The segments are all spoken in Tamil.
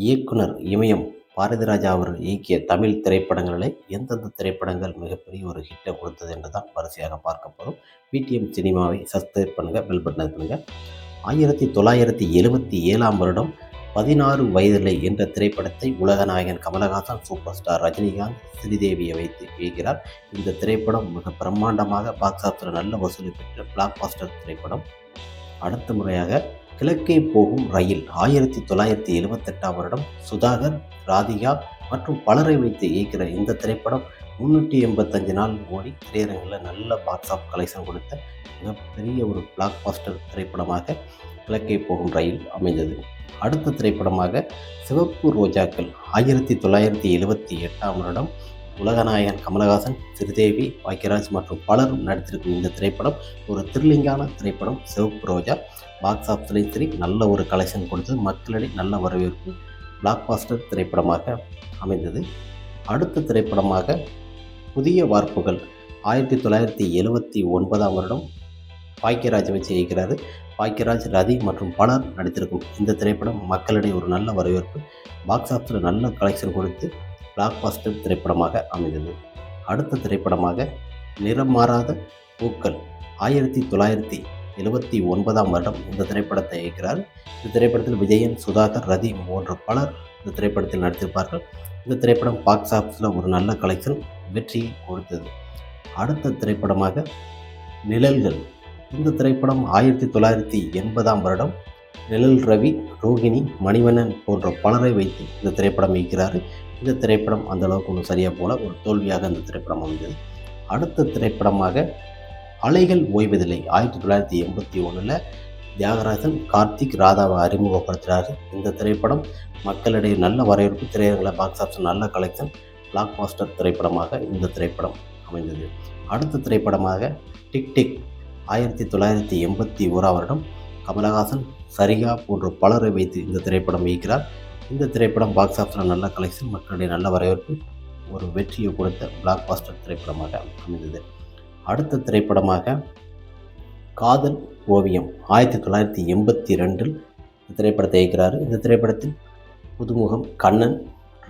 இயக்குனர் இமயம் பாரதிராஜா அவர்கள் இயக்கிய தமிழ் திரைப்படங்களில் எந்தெந்த திரைப்படங்கள் மிகப்பெரிய ஒரு ஹிட்டை கொடுத்தது என்று தான் வரிசையாக பார்க்க போகிறோம் பிடிஎம் சினிமாவை சப்ஸ்கிரைப் பண்ணுங்கள் பெல் பட்டன் பண்ணுங்கள் ஆயிரத்தி தொள்ளாயிரத்தி எழுபத்தி ஏழாம் வருடம் பதினாறு வயதில்லை என்ற திரைப்படத்தை உலகநாயகன் கமலஹாசன் சூப்பர் ஸ்டார் ரஜினிகாந்த் ஸ்ரீதேவியை வைத்து இயக்கிறார் இந்த திரைப்படம் மிக பிரம்மாண்டமாக பாக்ஸ் ஆஃபீஸில் நல்ல வசூலி பெற்ற பிளாக் பாஸ்டர் திரைப்படம். அடுத்த முறையாக கிழக்கே போகும் ரயில் ஆயிரத்தி தொள்ளாயிரத்தி எழுபத்தெட்டாம் வருடம் சுதாகர் ராதிகா மற்றும் பலரை வைத்து இயக்கிற இந்த திரைப்படம் முந்நூற்றி எண்பத்தஞ்சு நாள் ஓடி திரையரங்கில் நல்ல பாக்ஸ் ஆஃப் கலெக்ஷன் கொடுத்த மிகப்பெரிய ஒரு பிளாக் பாஸ்டர் திரைப்படமாக கிழக்கே போகும் ரயில் அமைந்தது. அடுத்த திரைப்படமாக சிவப்பு ரோஜாக்கள் ஆயிரத்தி தொள்ளாயிரத்தி எழுபத்தி எட்டாம் வருடம் உலகநாயகன் கமலஹாசன் ஸ்ரீதேவி பாக்கியராஜ் மற்றும் பலரும் நடித்திருக்கும் இந்த திரைப்படம் ஒரு த்ரில்லிங்கான திரைப்படம். சிவப்பு ரோஜா பாக்ஸ் ஆஃபீஸ்லேயும் சரி நல்ல ஒரு கலெக்ஷன் கொடுத்து மக்களிடையே நல்ல வரவேற்பு பிளாக் பாஸ்டர் திரைப்படமாக அமைந்தது. அடுத்த திரைப்படமாக புதிய வார்ப்புகள் ஆயிரத்தி தொள்ளாயிரத்தி எழுபத்தி ஒன்பதாம் வருடம் பாக்கியராஜ் வச்சு இயக்கிறாரு பாக்கியராஜ் ரதி மற்றும் பலர் நடித்திருக்கும் இந்த திரைப்படம் மக்களிடையே ஒரு நல்ல வரவேற்பு. பாக்ஸ் ஆஃபீஸில் நல்ல கலெக்ஷன் கொடுத்து பிளாக் பாஸ்டர் திரைப்படமாக அமைந்தது. அடுத்த திரைப்படமாக நிறம் மாறாத பூக்கள் ஆயிரத்தி தொள்ளாயிரத்தி எழுபத்தி ஒன்பதாம் வருடம் இந்த திரைப்படத்தை இயக்கிறார் இந்த திரைப்படத்தில் விஜயன் சுதாகர் ரதி போன்ற பலர் இந்த திரைப்படத்தில் நடித்திருப்பார்கள். இந்த திரைப்படம் பாக்ஸ் ஆஃபீஸில் ஒரு நல்ல கலெக்ஷன் வெற்றியை கொடுத்தது. அடுத்த திரைப்படமாக நிழல்கள். இந்த திரைப்படம் ஆயிரத்தி தொள்ளாயிரத்தி எண்பதாம் வருடம் நிழல் ரவி ரோகிணி மணிவண்ணன் போன்ற பலரை வைத்து இந்த திரைப்படம் இயக்கிறார். இந்த திரைப்படம் அந்த அளவுக்கு ஒன்றும் சரியாக போல ஒரு தோல்வியாக இந்த திரைப்படம் அமைந்தது. அடுத்த திரைப்படமாக அலைகள் ஓய்வதில்லை. ஆயிரத்தி தொள்ளாயிரத்தி எண்பத்தி ஒன்றில் தியாகராஜன் கார்த்திக் ராதாவை அறிமுகப்படுத்துகிறார் இந்த திரைப்படம் மக்களிடையே நல்ல வரவேற்பு திரையரங்கில் பாக்ஸ் ஆஃபீஸ் நல்ல கலெக்ஷன் பிளாக் மாஸ்டர் திரைப்படமாக இந்த திரைப்படம் அமைந்தது. அடுத்த திரைப்படமாக டிக் டிக் ஆயிரத்தி தொள்ளாயிரத்தி எண்பத்தி ஓராம் வருடம் கமலஹாசன் சரிகா போன்ற பலரை வைத்து இந்த திரைப்படம் இயக்கிறார். இந்த திரைப்படம் பாக்ஸ் ஆஃபீஸில் நல்ல கலெக்ஷன் மக்களுடைய நல்ல வரவேற்பு ஒரு வெற்றியை கொடுத்த பிளாக் பாஸ்டர் திரைப்படமாக அமைந்தது. அடுத்த திரைப்படமாக காதல் ஓவியம் ஆயிரத்தி தொள்ளாயிரத்தி எண்பத்தி ரெண்டில் இந்த திரைப்படத்தை இயக்கிறார். இந்த திரைப்படத்தில் புதுமுகம் கண்ணன்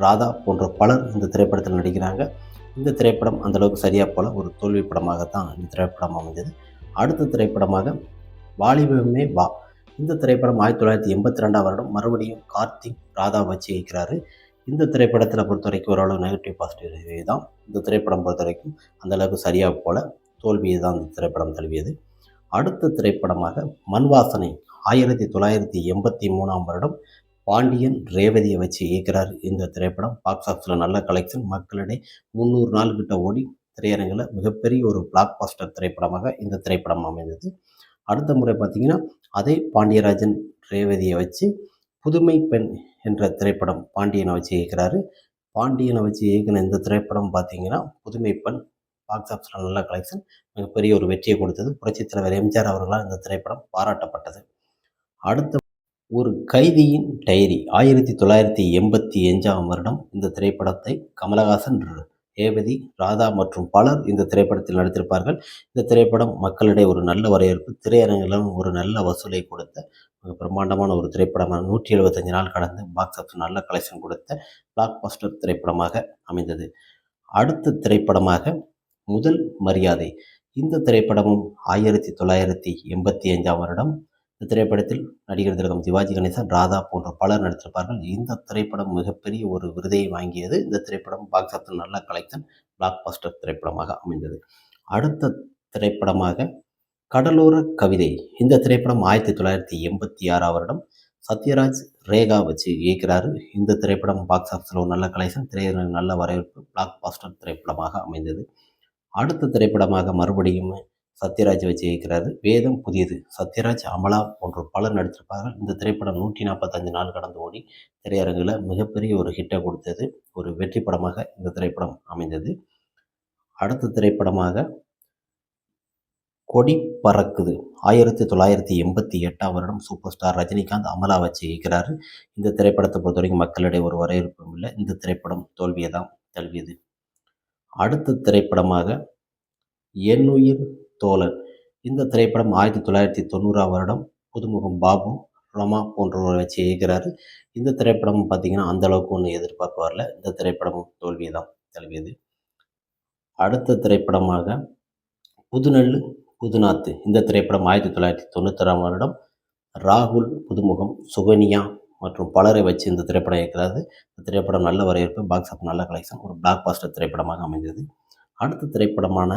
ராதா போன்ற பலர் இந்த திரைப்படத்தில் நடிக்கிறாங்க. இந்த திரைப்படம் அந்தளவுக்கு சரியாக போல ஒரு தோல்வி படமாகத்தான் இந்த திரைப்படம் அமைந்தது. அடுத்த திரைப்படமாக வாலிபமே வா. இந்த திரைப்படம் ஆயிரத்தி தொள்ளாயிரத்தி எண்பத்தி ரெண்டாம் வருடம் மறுபடியும் கார்த்திக் ராதா வச்சு இயக்கிறாரு. இந்த திரைப்படத்தில் பொறுத்த வரைக்கும் ஓரளவு நெகட்டிவ் பாசிட்டிவ் தான். இந்த திரைப்படம் பொறுத்த வரைக்கும் அந்தளவுக்கு சரியாக போல தோல்வியை தான் இந்த திரைப்படம் தழுவியது. அடுத்த திரைப்படமாக மண்வாசனை ஆயிரத்தி தொள்ளாயிரத்தி எண்பத்தி மூணாம் வருடம் பாண்டியன் ரேவதியை வச்சு இயக்கிறார் இந்த திரைப்படம். பாக்ஸ் ஆஃபீஸில் நல்ல கலெக்ஷன் மக்களிடையே முந்நூறு நாள் கிட்ட ஓடி திரையரங்கில் மிகப்பெரிய ஒரு பிளாக் பாஸ்டர் திரைப்படமாக இந்த திரைப்படம் அமைந்தது. அடுத்த முறை பார்த்திங்கன்னா அதே பாண்டியராஜன் ரேவதியை வச்சு புதுமை பெண் என்ற திரைப்படம் பாண்டியனை வச்சு இயக்கிறாரு. பாண்டியனை வச்சு இயக்கின இந்த திரைப்படம் பார்த்திங்கன்னா புதுமை பெண் பாக்ஸ் ஆஃபீஸில் நல்ல கலெக்ஷன் மிகப்பெரிய ஒரு வெற்றியை கொடுத்தது. புரட்சித் தலைவர் எம்ஜிஆர் அவர்களால் இந்த திரைப்படம் பாராட்டப்பட்டது. அடுத்த ஒரு கைதியின் டைரி ஆயிரத்தி தொள்ளாயிரத்தி எண்பத்தி அஞ்சாம் வருடம் இந்த திரைப்படத்தை கமலஹாசன் ரேவதி ராதா மற்றும் பலர் இந்த திரைப்படத்தில் நடித்திருப்பார்கள். இந்த திரைப்படம் மக்களிடையே ஒரு நல்ல வரவேற்பு திரையரங்கிலும் ஒரு நல்ல வசூலை கொடுத்த மிக பிரம்மாண்டமான ஒரு திரைப்படமாக நூற்றி எழுபத்தஞ்சு நாள் கடந்து பாக்ஸ் ஆஃபீஸ் நல்ல கலெக்ஷன் கொடுத்த பிளாக் பஸ்டர் திரைப்படமாக அமைந்தது. அடுத்த திரைப்படமாக முதல் மரியாதை. இந்த திரைப்படமும் ஆயிரத்தி தொள்ளாயிரத்தி எண்பத்தி அஞ்சாம் வருடம் இந்த திரைப்படத்தில் நடிகர் திலகம் சிவாஜி கணேசன் ராதா போன்ற பலர் நடித்திருப்பார்கள். இந்த திரைப்படம் மிகப்பெரிய ஒரு விருதை வாங்கியது. இந்த திரைப்படம் பாக்ஸ் ஆஃபீஸ் நல்ல கலெக்ஷன் பிளாக் பஸ்டர் திரைப்படமாக அமைந்தது. அடுத்த திரைப்படமாக கடலோர கவிதை. இந்த திரைப்படம் ஆயிரத்தி தொள்ளாயிரத்தி எண்பத்தி ஆறாம் வருடம் சத்யராஜ் ரேகா வச்சு இயக்கிறாரு. இந்த திரைப்படம் பாக்ஸ் ஆஃபீஸில் ஒரு நல்ல கலெக்ஷன் திரையரங்கு நல்ல வரவேற்பு பிளாக் பாஸ்டர் திரைப்படமாக அமைந்தது. அடுத்த திரைப்படமாக மறுபடியும் சத்யராஜ் வச்சு இயக்கிறாரு. வேதம் புதியது. சத்யராஜ் அமலா போன்ற பலர் நடித்திருப்பார்கள். இந்த திரைப்படம் நூற்றி நாற்பத்தஞ்சு நாள் கடந்து ஓடி திரையரங்கில் மிகப்பெரிய ஒரு ஹிட்டை கொடுத்தது. ஒரு வெற்றி படமாக இந்த திரைப்படம் அமைந்தது. அடுத்த திரைப்படமாக கொடி பறக்குது. ஆயிரத்தி தொள்ளாயிரத்தி எண்பத்தி எட்டாம் வருடம் சூப்பர் ஸ்டார் ரஜினிகாந்த் அமலா வச்சு இயக்கிறாரு. இந்த திரைப்படத்தை பொறுத்த வரைக்கும் மக்களிடையே ஒரு வரவேற்பும் இல்லை. இந்த திரைப்படம் தோல்வியை தான் தழுவியது. அடுத்த திரைப்படமாக என்னுயிர் தோழன் இந்த திரைப்படம் ஆயிரத்தி தொள்ளாயிரத்தி தொண்ணூறாம் வருடம் புதுமுகம் பாபு ரமா போன்றவரை வச்சு இயக்கிறார். இந்த திரைப்படம் பார்த்திங்கன்னா அந்தளவுக்கு ஒன்றும் எதிர்பார்ப்பு வரல. இந்த திரைப்படமும் தோல்வியை தான் தழுவியது. அடுத்த திரைப்படமாக புதுநெல் புதுநாத்து. இந்த திரைப்படம் ஆயிரத்தி தொள்ளாயிரத்தி தொண்ணூத்தொறாம் வருடம் ராகுல் புதுமுகம் சுகனியா மற்றும் பலரை வச்சு இந்த திரைப்படம் இயக்கிறாரு. இந்த திரைப்படம் நல்ல வரவேற்பு பாக்ஸ் ஆஃப் நல்ல கலெக்ஷன் ஒரு பிளாக் பாஸ்டர் திரைப்படமாக அமைந்தது. அடுத்த திரைப்படமான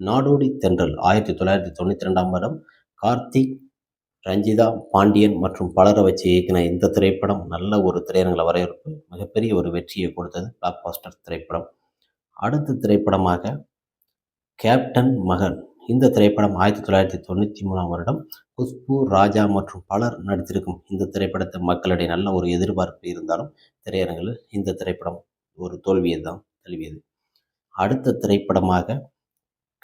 நாடோடி தென்றல் ஆயிரத்தி தொள்ளாயிரத்தி தொண்ணூற்றி ரெண்டாம் வருடம் கார்த்திக் ரஞ்சிதா பாண்டியன் மற்றும் பலரை வச்சு இயக்கின இந்த திரைப்படம் நல்ல ஒரு திரையரங்களை வரவேற்பு மிகப்பெரிய ஒரு வெற்றியை கொடுத்தது பிளாக் பாஸ்டர் திரைப்படம். அடுத்த திரைப்படமாக கேப்டன் மகன். இந்த திரைப்படம் ஆயிரத்தி தொள்ளாயிரத்தி தொண்ணூற்றி மூணாம் வருடம் குஷ்பு ராஜா மற்றும் பலர் நடித்திருக்கும் இந்த திரைப்படத்தை மக்களிடையே நல்ல ஒரு எதிர்பார்ப்பு இருந்தாலும் திரையரங்கில் இந்த திரைப்படம் ஒரு தோல்வியை தான் தழுவியது. அடுத்த திரைப்படமாக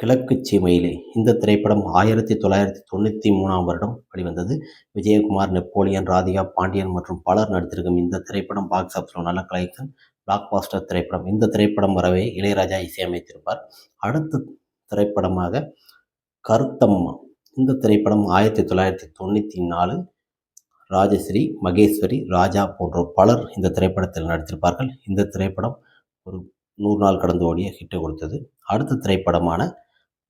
கிழக்கு சீமையிலே இந்த திரைப்படம் ஆயிரத்தி தொள்ளாயிரத்தி தொண்ணூற்றி மூணாம் வருடம் வெளிவந்தது. விஜயகுமார் நெப்போலியன் ராதிகா பாண்டியன் மற்றும் பலர் நடித்திருக்கும் இந்த திரைப்படம் பாக்ஸ் ஆஃபீஸில் நல்ல கலெக்ஷன் பிளாக் பாஸ்டர் திரைப்படம். இந்த திரைப்படம் வரவே இளையராஜா இசையமைத்திருப்பார். அடுத்த திரைப்படமாக கருத்தம்மா. இந்த திரைப்படம் ஆயிரத்தி தொள்ளாயிரத்தி தொண்ணூற்றி நாலு ராஜஸ்ரீ மகேஸ்வரி ராஜா போன்ற பலர் இந்த திரைப்படத்தில் நடித்திருப்பார்கள். இந்த திரைப்படம் ஒரு நூறு நாள் கடந்து ஓடிய ஹிட்டு கொடுத்தது. அடுத்த திரைப்படமான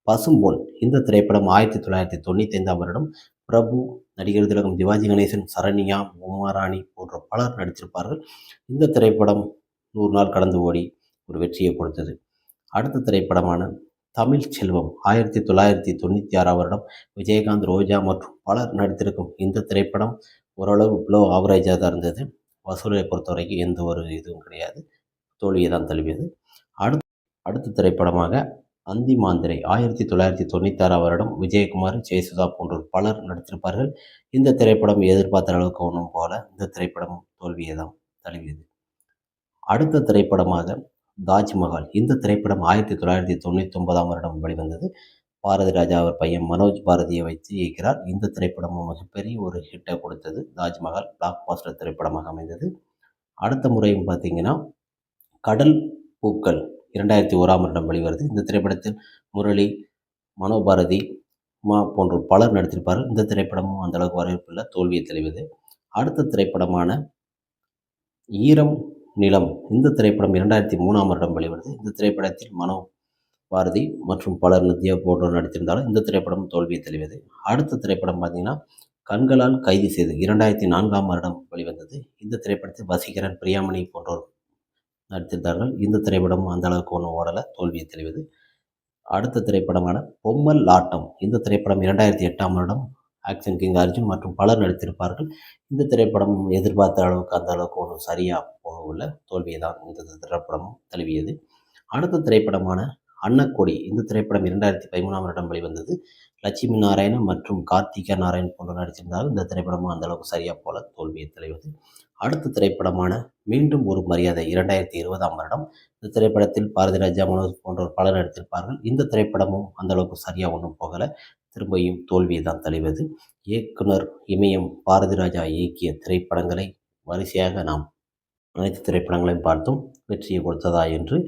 பசும்பொன் இந்த திரைப்படம் ஆயிரத்தி தொள்ளாயிரத்தி தொண்ணூற்றி ஐந்தாம் வருடம் பிரபு நடிகர் திலகம் சிவாஜி கணேசன் சரண்யா உமாராணி போன்ற பலர் நடித்திருப்பார்கள். இந்த திரைப்படம் நூறு நாள் கடந்து ஓடி ஒரு வெற்றியை கொடுத்தது. அடுத்த திரைப்படமான தமிழ் செல்வம் ஆயிரத்தி தொள்ளாயிரத்தி தொண்ணூற்றி ஆறாம் வருடம் விஜயகாந்த் ரோஜா மற்றும் பலர் நடித்திருக்கும் இந்த திரைப்படம் ஓரளவு ப்ளோ ஆவரேஜாக தான் இருந்தது. வசூலை பொறுத்த வரைக்கும் எந்த ஒரு இதுவும் கிடையாது. தோல்வியை தான் தழுவியது. அடுத்த அடுத்த திரைப்படமாக அந்தி மாந்திரை. ஆயிரத்தி தொள்ளாயிரத்தி தொண்ணூத்தாறாம் வருடம் விஜயகுமார் ஜெயசுதா போன்றோர் பலர் நடித்திருப்பார்கள். இந்த திரைப்படம் எதிர்பார்த்த அளவுக்கு ஒன்றும் போல இந்த திரைப்படம் தோல்வியை தான் தழுவியது. அடுத்த திரைப்படமாக தாஜ்மஹால். இந்த திரைப்படம் ஆயிரத்தி தொள்ளாயிரத்தி தொண்ணூற்றி ஒன்பதாம் வருடம் வெளிவந்தது. பாரதி ராஜா அவர் பையன் மனோஜ் பாரதியை வைத்து இயக்கிறார். இந்த திரைப்படமும் மிகப்பெரிய ஒரு ஹிட்டை கொடுத்தது. தாஜ்மஹால் பிளாக் பாஸ்டர் திரைப்படமாக அமைந்தது. அடுத்த முறையும் பார்த்தீங்கன்னா கடல் பூக்கள். இரண்டாயிரத்தி ஓராம் வருடம் வெளிவருது. இந்த திரைப்படத்தில் முரளி மனோபாரதி மா போன்ற பலர் நடித்திருப்பார்கள். இந்த திரைப்படமும் அந்தளவுக்கு வரவேற்பில்லை தோல்வியை தெளிவது அடுத்த திரைப்படமான ஈரம் நிலம் இந்த திரைப்படம் இரண்டாயிரத்தி மூணாம் வருடம் வெளிவருது. இந்த திரைப்படத்தில் மனோ பாரதி மற்றும் பலர் நித்யா போன்றோர் நடித்திருந்தாலும் இந்த திரைப்படம் தோல்வியை தெளிவது அடுத்த திரைப்படம் பார்த்திங்கன்னா கண்களால் கைது செய்து இரண்டாயிரத்தி நான்காம் வருடம் வெளிவந்தது. இந்த திரைப்படத்தில் வசீகரன் பிரியாமணி போன்றோர் நடித்திருந்தார்கள். இந்த திரைப்படம் அந்த அளவுக்கு ஒன்றும் ஓடலை. தோல்வியை தெளிவது. அடுத்த திரைப்படமான பொம்மல் ஆட்டம். இந்த திரைப்படம் இரண்டாயிரத்தி எட்டாம் வருடம் ஆக்ஷன் கிங் அர்ஜுன் மற்றும் பலர் நடித்திருப்பார்கள். இந்த திரைப்படம் எதிர்பார்த்த அளவுக்கு அந்த அளவுக்கு ஒன்றும் சரியாக போகவில்லை. தோல்வியை தான் இந்த திரைப்படமும் தழுவியது. அடுத்த திரைப்படமான அன்னக்கொடி. இந்த திரைப்படம் இரண்டாயிரத்தி பதிமூணாம் வருடம் வெளிவந்தது. லட்சுமி நாராயணன் மற்றும் கார்த்திகா நாராயண் போன்ற நடிச்சிருந்தாலும் இந்த திரைப்படமும் அந்த அளவுக்கு சரியாக போல தோல்வியை தலைவது அடுத்த திரைப்படமான மீண்டும் ஒரு மரியாதை இரண்டாயிரத்தி இருபதாம் வருடம். இந்த திரைப்படத்தில் பாரதி ராஜா மனோஜ் போன்றோர் பலர் நடித்திருப்பார்கள். இந்த திரைப்படமும் அந்தளவுக்கு சரியாக ஒன்றும் போகலை. திரும்பியும் தோல்வியை தான் தலைவது இயக்குனர் இமயம் பாரதி ராஜா இயக்கிய திரைப்படங்களை வரிசையாக நாம் அனைத்து திரைப்படங்களையும் பார்த்தும். வெற்றியை கொடுத்ததா என்று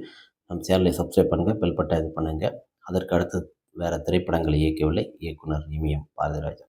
நம் சேனலை சப்ஸ்கிரைப் பண்ணுங்கள் பெல்பட்டை இது பண்ணுங்கள் அதற்கு அடுத்து வேறு திரைப்படங்களை இயக்கவில்லை இயக்குனர் இமயம் பாரதிராஜா